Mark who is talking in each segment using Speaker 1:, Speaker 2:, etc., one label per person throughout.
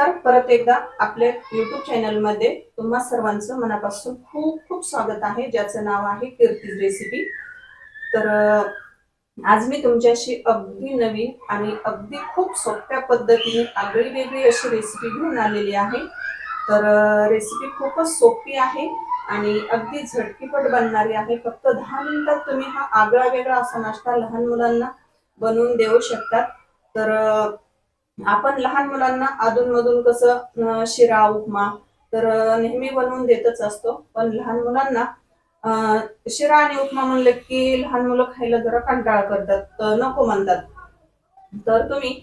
Speaker 1: नमस्कार. परत एकदा आपल्या युट्यूब चॅनलमध्ये तुम्हा सर्वांचं मनापासून खूप खूप स्वागत आहे ज्याचं नाव आहे कीर्ती रेसिपी तर आज मी तुमच्याशी अगदी नवीन आणि अगदी खूप सोप्या पद्धतीने आगळी वेगळी अशी रेसिपी घेऊन आलेली आहे. तर रेसिपी खूपच सोपी आहे आणि अगदी झटकीपट बनणारी आहे. फक्त दहा मिनिटात तुम्ही हा आगळा वेगळा असा नाश्ता लहान मुलांना बनवून देऊ शकतात. तर आपण लहान मुलांना अधूनमधून कसं शिरा उपमा तर नेहमी बनवून देतच असतो. पण लहान मुलांना शिरा आणि उपमा म्हणलं की लहान मुलं खायला जरा कंटाळा करतात नको म्हणतात. तर तुम्ही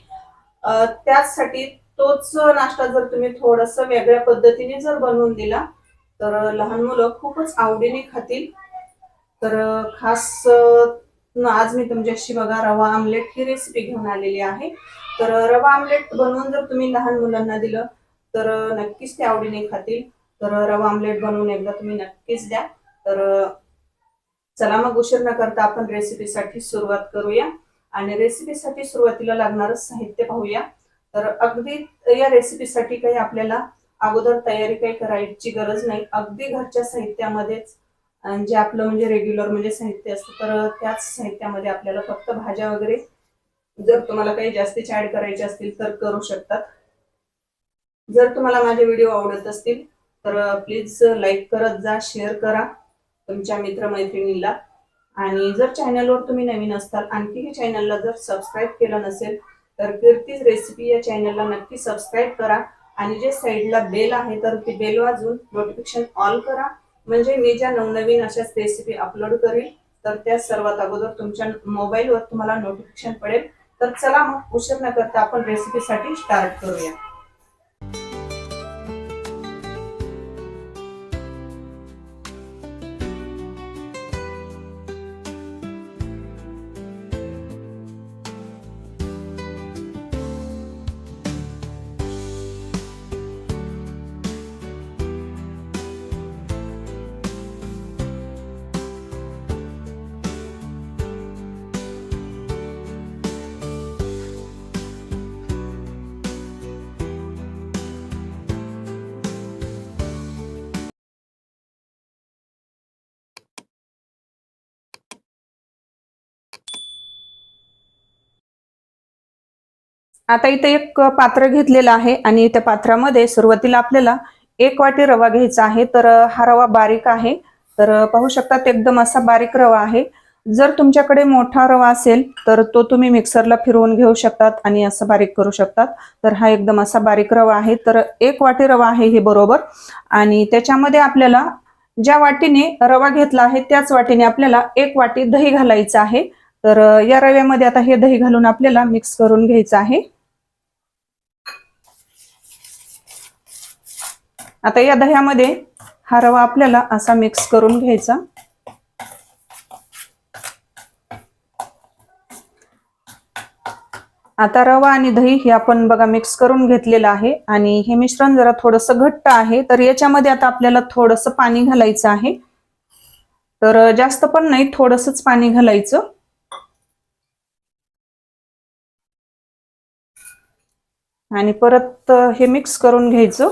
Speaker 1: त्याचसाठी तोच नाश्ता जर तुम्ही थोडस वेगळ्या पद्धतीने जर बनवून दिला तर लहान मुलं खूपच आवडीने खातील. तर खास आज मी तुमच्याशी बघा रवा आमलेट ही रेसिपी घेऊन आलेली आहे. तर रवा आमलेट बनवून जर तुम्ही लहान मुलांना दिलं तर नक्कीच ते आवडीने खातील. तर रवा आमलेट बनवून एकदा तुम्ही नक्कीच द्या. तर चला मग उशीर न करता आपण रेसिपीसाठी सुरुवात करूया. आणि रेसिपीसाठी सुरुवातीला लागणारं साहित्य पाहूया. तर अगदी या रेसिपीसाठी काही आपल्याला अगोदर तयारी काही करायची गरज नाही. अगदी घरच्या साहित्यामध्येच. जे आपलं म्हणजे रेग्युलर म्हणजे साहित्य असतं तर त्याच साहित्यामध्ये आपल्याला फक्त भाज्या वगैरे जर तुम्हाला काही जास्तीचे ऍड करायचे असतील तर करू शकतात. जर तुम्हाला माझे व्हिडिओ आवडत असतील तर प्लीज लाईक करत जा शेअर करा तुमच्या मित्रमैत्रिणीला. आणि जर चॅनलवर तुम्ही नवीन असताल आणखीही चॅनलला जर सबस्क्राईब केलं नसेल तर कीर्तीज रेसिपी या चॅनलला नक्की सबस्क्राईब करा. आणि जे साईडला बेल आहे तर ती बेल वाजून नोटिफिकेशन ऑल करा. म्हणजे मी ज्या नवनवीन अशाच रेसिपी अपलोड करेल तर त्या सर्वात अगोदर तुमच्या मोबाईलवर तुम्हाला नोटिफिकेशन पडेल. तर चला मग उशीर न करता आपण रेसिपीसाठी स्टार्ट करूया. आता इथे एक पात्र घेतलेलं आहे आणि त्या पात्रामध्ये सुरुवातीला आपल्याला एक वाटी रवा घ्यायचा आहे तर हा रवा बारीक आहे. तर पाहू शकतात एकदम असा बारीक रवा आहे. जर तुमच्याकडे मोठा रवा असेल तर तो तुम्ही मिक्सरला फिरवून घेऊ शकतात आणि असं बारीक करू शकतात. तर हा एकदम असा बारीक रवा आहे. तर एक वाटी रवा आहे हे बरोबर. आणि त्याच्यामध्ये आपल्याला ज्या वाटीने रवा घेतला आहे त्याच वाटीने आपल्याला एक वाटी दही घालायचं आहे. तर या रव्यामध्ये आता हे दही घालून आपल्याला मिक्स करून घ्यायचं आहे. आता या दह्यामध्ये हा रवा आपल्याला असा मिक्स करून घ्यायचा. आता रवा आणि दही हे आपण बघा मिक्स करून घेतलेलं आहे आणि हे मिश्रण जरा थोडस घट्ट आहे तर याच्यामध्ये आता आपल्याला थोडस पाणी घालायचं आहे. तर जास्त पण नाही थोडसच पाणी घालायचं. आणि परत हे मिक्स करून घ्यायचं.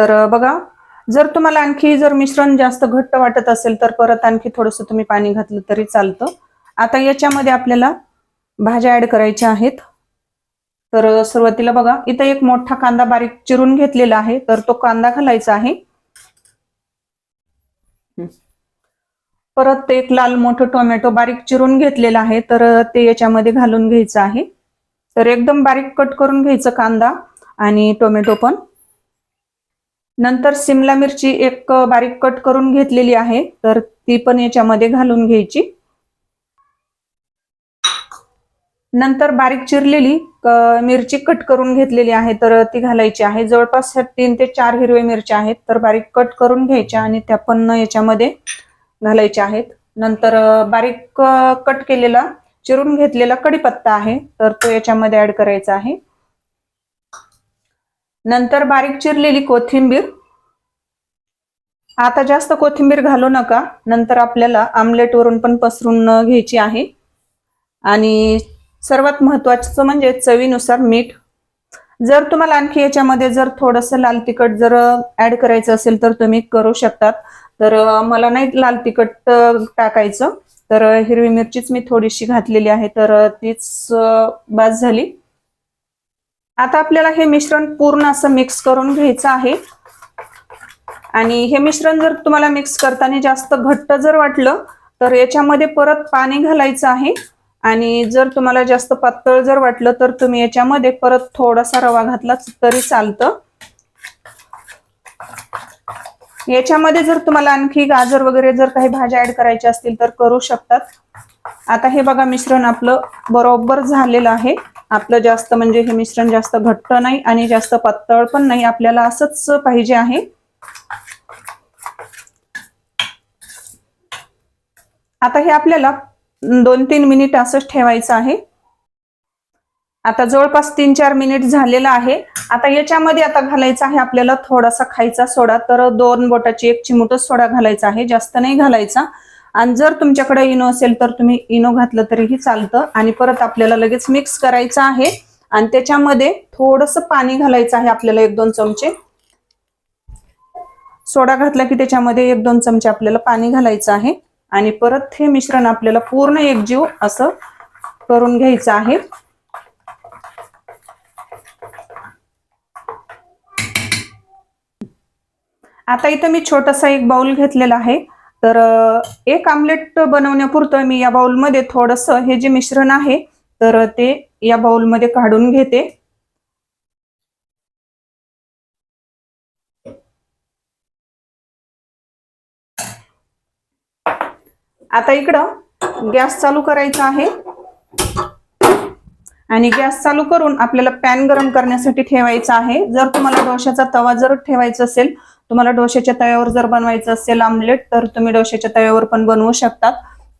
Speaker 1: तर बघा जर तुम्हाला आणखी जर मिश्रण जास्त घट्ट वाटत असेल तर परत आणखी थोडंसं तुम्ही पाणी घातलं तरी चालतं. आता याच्यामध्ये आपल्याला भाज्या ऍड करायच्या आहेत. तर सुरुवातीला बघा इथं एक मोठा कांदा बारीक चिरून घेतलेला आहे तर तो कांदा घालायचा आहे. परत एक लाल मोठं टोमॅटो बारीक चिरून घेतलेला आहे तर ते याच्यामध्ये घालून घ्यायचं आहे. तर एकदम बारीक कट करून घ्यायचं कांदा आणि टोमॅटो पण. नंतर सिमला मिरची एक बारीक कट करून घेतलेली आहे. तर ती पण याच्यामध्ये घालून घ्यायची. नंतर बारीक चिरलेली मिरची कट करून घेतलेली आहे. तर ती घालायची आहे. जवळपास तीन ते चार हिरवे मिरच्या आहेत. तर बारीक कट करून घ्यायच्या आणि त्या पण याच्यामध्ये घालायच्या आहेत. नंतर बारीक कट केलेला चिरून घेतलेला कढीपत्ता आहे. तर तो याच्यामध्ये ऍड करायचा आहे. नंतर बारीक चिरलेली कोथिंबीर. आता जास्त कोथिंबीर घालू नका. नंतर आपल्याला आमलेटवरून पण पसरून घ्यायची आहे. आणि सर्वात महत्वाचं म्हणजे चवीनुसार मीठ. जर तुम्हाला आणखी याच्यामध्ये जर थोडंसं लाल तिखट जर ऍड करायचं असेल तर तुम्ही करू शकतात. तर मला नाही लाल तिखट टाकायचं. तर हिरवी मिरचीच मी थोडीशी घातलेली आहे. तर तीच बाज बास झाली. आता आपल्याला हे मिश्रण पूर्ण असं मिक्स करून घ्यायचं आहे. आणि हे मिश्रण जर तुम्हाला मिक्स करताना जास्त घट्ट जर वाटलं तर याच्यामध्ये परत पाणी घालायचं आहे. आणि जर तुम्हाला जास्त पातळ जर वाटलं तर तुम्ही याच्यामध्ये परत थोडासा रवा घातला तरी चालतं. याच्यामध्ये जर तुम्हाला आणखी गाजर वगैरे जर काही भाज्या ऍड करायच्या असतील तर करू शकतात. आता हे बघा मिश्रण आपलं बरोबर झालेलं आहे. आपलं जास्त म्हणजे हे मिश्रण जास्त घट्ट नाही आणि जास्त पातळ पण नाही. आपल्याला असंच पाहिजे आहे. आता हे आपल्याला दोन तीन मिनिट असंच ठेवायचं आहे. आता जवळपास तीन चार मिनिट झालेलं आहे. आता याच्यामध्ये आता घालायचं आहे आपल्याला थोडासा खायचा सोडा. तर दोन बोटाची एक चिमूटच सोडा घालायचा आहे. जास्त नाही घालायचा. आणि जर तुमच्याकडे इनो असेल तर तुम्ही इनो घातलं तरीही चालतं. आणि परत आपल्याला लगेच मिक्स करायचं आहे. आणि त्याच्यामध्ये थोडस पाणी घालायचं आहे आपल्याला एक दोन चमचे. सोडा घातला की त्याच्यामध्ये एक दोन चमचे आपल्याला पाणी घालायचं आहे. आणि परत हे मिश्रण आपल्याला पूर्ण एकजीव असं करून घ्यायचं आहे. आता इथं मी छोटासा एक बाउल घेतलेला आहे. तर एक आमलेट बनवण्यापुरतं मी या बाउलमध्ये थोडंसं हे जे मिश्रण आहे तर ते या बाउलमध्ये काढून घेते. आता इकडं गॅस चालू करायचा आहे. आणि गॅस चालू करून आपल्याला पॅन गरम करण्यासाठी ठेवायचा आहे. जर तुम्हाला डोश्याचा तवा जर ठेवायचा असेल तुम्हाला डोश्याच्या तव्यावर जर बनवायचं असेल आमलेट तर तुम्ही डोश्याच्या तव्यावर पण बनवू शकतात.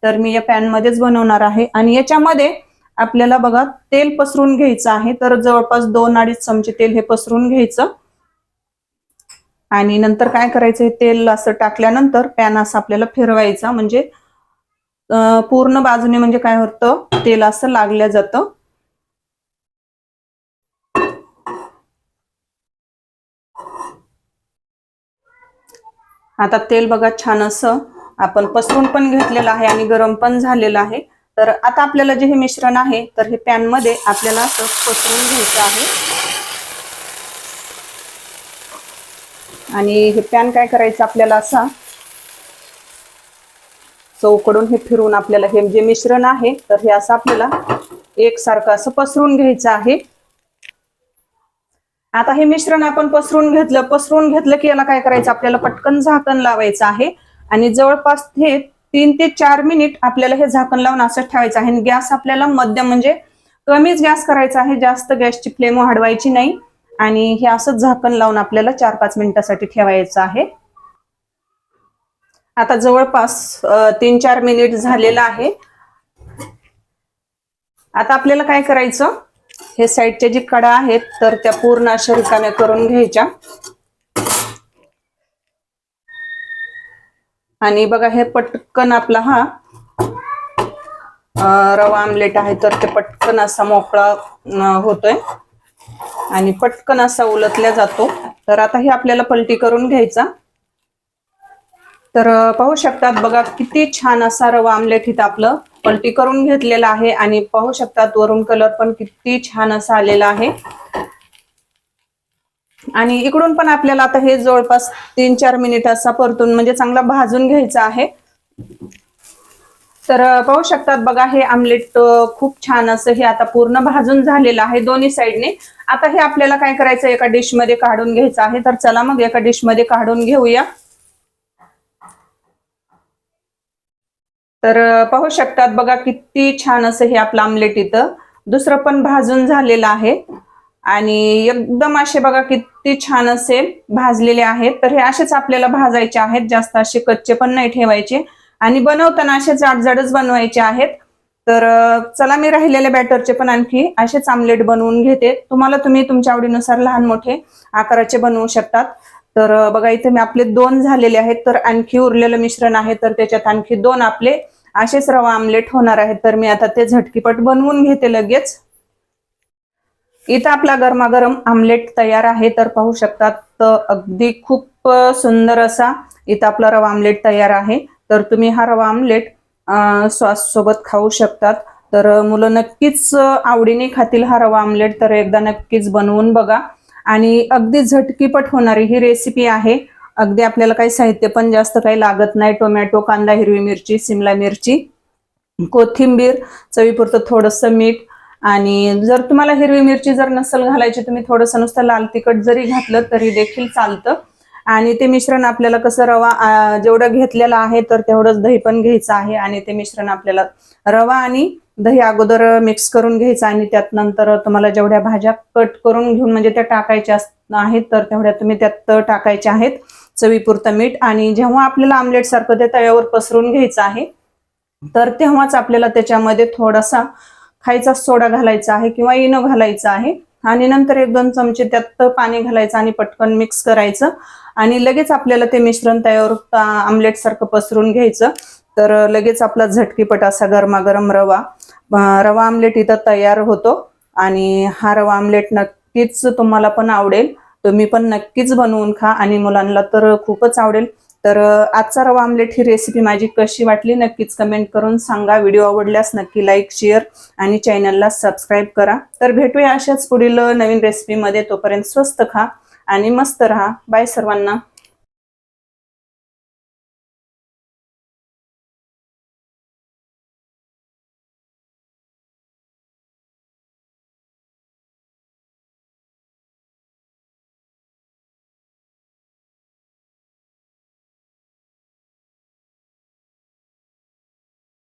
Speaker 1: तर मी या पॅनमध्येच बनवणार आहे. आणि याच्यामध्ये आपल्याला बघा तेल पसरून घ्यायचं आहे. तर जवळपास दोन अडीच चमचे तेल हे पसरून घ्यायचं. आणि नंतर काय करायचं हे तेल असं टाकल्यानंतर पॅन असं आपल्याला फिरवायचा. म्हणजे पूर्ण बाजूने म्हणजे काय होतं तेल असं लागलं जातं. आता तेल बघा छान असं आपण पसरून पण घेतलेलं आहे आणि गरम पण झालेलं आहे. तर आता आपल्याला जे हे मिश्रण आहे तर हे पॅनमध्ये आपल्याला असं पसरून घ्यायचं आहे. आणि हे पॅन काय करायचं आपल्याला असा? चौकडून हे फिरून आपल्याला हे जे मिश्रण आहे तर हे असं आपल्याला एकसारखं असं पसरून घ्यायचं आहे. आता हे मिश्रण आपण पसरून घेतलं पसरून घेतलं की याला काय करायचं? आपल्याला पटकन झाकण लावायचं आहे. आणि जवळपास हे तीन ते चार मिनिट आपल्याला हे झाकण लावून असं ठेवायचं आहे. आणि गॅस आपल्याला मध्यम म्हणजे कमीच गॅस करायचा आहे. जास्त गॅसची फ्लेम वाढवायची नाही. आणि हे असंच झाकण लावून आपल्याला चार पाच मिनिटासाठी ठेवायचं आहे. आता जवळपास तीन चार मिनिट झालेलं आहे. आता आपल्याला काय करायचं? हे साईडच्या जी कडा आहेत तर त्या पूर्ण अशा रिकाम्या करून घ्यायच्या. आणि बघा हे पटकन आपला हा रवा आमलेट आहे तर ते पटकन असा मोकळा होतोय. आणि पटकन असा उलटल्या जातो. तर आता हे आपल्याला पलटी करून घ्यायचा. तर पाहू शकतात बघा किती छान असा रवा आमलेट इथं आपलं पलटी करून घेतलेला आहे आणि पाहू शकतात वरून कलर पण किती छान असा आलेला आहे. आणि इकडून पण आपल्याला आता हे जवळपास तीन चार मिनिट असा परतून म्हणजे चांगला भाजून घ्यायचा आहे. तर पाहू शकतात बघा हे आमलेट खूप छान असं हे आता पूर्ण भाजून झालेलं आहे दोन्ही साईडने. आता हे आपल्याला काय करायचं एका डिशमध्ये काढून घ्यायचं आहे. तर चला मग एका डिशमध्ये काढून घेऊया. तर पाहू शकतात बघा किती छान असं हे आपलं आमलेट इथं. दुसरं पण भाजून झालेलं आहे. आणि एकदम असे बघा किती छान असे भाजलेले आहेत. तर हे असेच आपल्याला भाजायचे आहेत. जास्त असे कच्चे पण नाही ठेवायचे. आणि बनवताना असे जाडजाडच बनवायचे आहेत. तर चला मी राहिलेल्या बॅटरचे पण आणखी असेच आमलेट बनवून घेते. तुम्हाला तुम्ही तुमच्या आवडीनुसार लहान मोठे आकाराचे बनवू शकतात. तर बघा इथे मी आपले दोन झालेले आहेत तर आणखी उरलेलं मिश्रण आहे तर त्याच्यात आणखी दोन आपले असेच रवा आमलेट होणार आहेत. तर मी आता ते झटकीपट बनवून घेते लगेच. इथं आपला गरमागरम आमलेट तयार आहे तर पाहू शकतात अगदी खूप सुंदर असा इथं आपला रवा आमलेट तयार आहे. तर तुम्ही हा रवा आमलेट सॉस सोबत खाऊ शकतात. तर मुलं नक्कीच आवडीने खातील हा रवा आमलेट तर एकदा नक्कीच बनवून बघा. आणि अगदी झटकीपट होणारी ही रेसिपी आहे. अगदी आपल्याला काही साहित्य पण जास्त काही लागत नाही. टोमॅटो कांदा हिरवी मिरची सिमला मिरची कोथिंबीर चवीपुरतं थोडंसं मीठ आणि जर तुम्हाला हिरवी मिरची जर नसेल घालायची तुम्ही थोडंसं नुसतं लाल तिखट जरी घातलं तरी देखील चालतं. आणि ते मिश्रण आपल्याला कसं रवा जेवढं घेतलेलं आहे तर तेवढंच दही पण घ्यायचं आहे. आणि ते मिश्रण आपल्याला रवा आणि दही अगोदर मिक्स करून घ्यायचं आणि त्यात नंतर तुम्हाला जेवढ्या भाज्या कट करून घेऊन म्हणजे त्या टाकायच्या आहेत तर तेवढ्या तुम्ही त्यात टाकायच्या आहेत. चवीपुरतं मीठ आणि जेव्हा आपल्याला आमलेट सारखं ते तव्यावर पसरून घ्यायचं आहे तर तेव्हाच आपल्याला त्याच्यामध्ये थोडासा खायचा सोडा घालायचा आहे किंवा इनो घालायचा आहे. आणि नंतर एक दोन चमचे त्यात पाणी घालायचं आणि पटकन मिक्स करायचं. आणि लगेच आपल्याला ते मिश्रण तयार आमलेट सारखं पसरून घ्यायचं. तर लगेच आपला झटकीपट असा गरमागरम रवा रवा आमलेट इथं तयार होतो. आणि हा रवा आमलेट नक्कीच तुम्हाला पण आवडेल. तुम्ही पण नक्कीच बनवून खा. आणि मुलांना तर खूपच आवडेल. तर आजचा रवा आमलेट ही रेसिपी माझी कशी वाटली नक्कीच कमेंट करून सांगा. व्हिडिओ आवडल्यास नक्की लाईक शेअर आणि चॅनलला सबस्क्राईब करा. तर भेटूया अशाच पुढील नवीन रेसिपीमध्ये तोपर्यंत स्वस्त खा आणि मस्त राहा. बाय सर्वांना.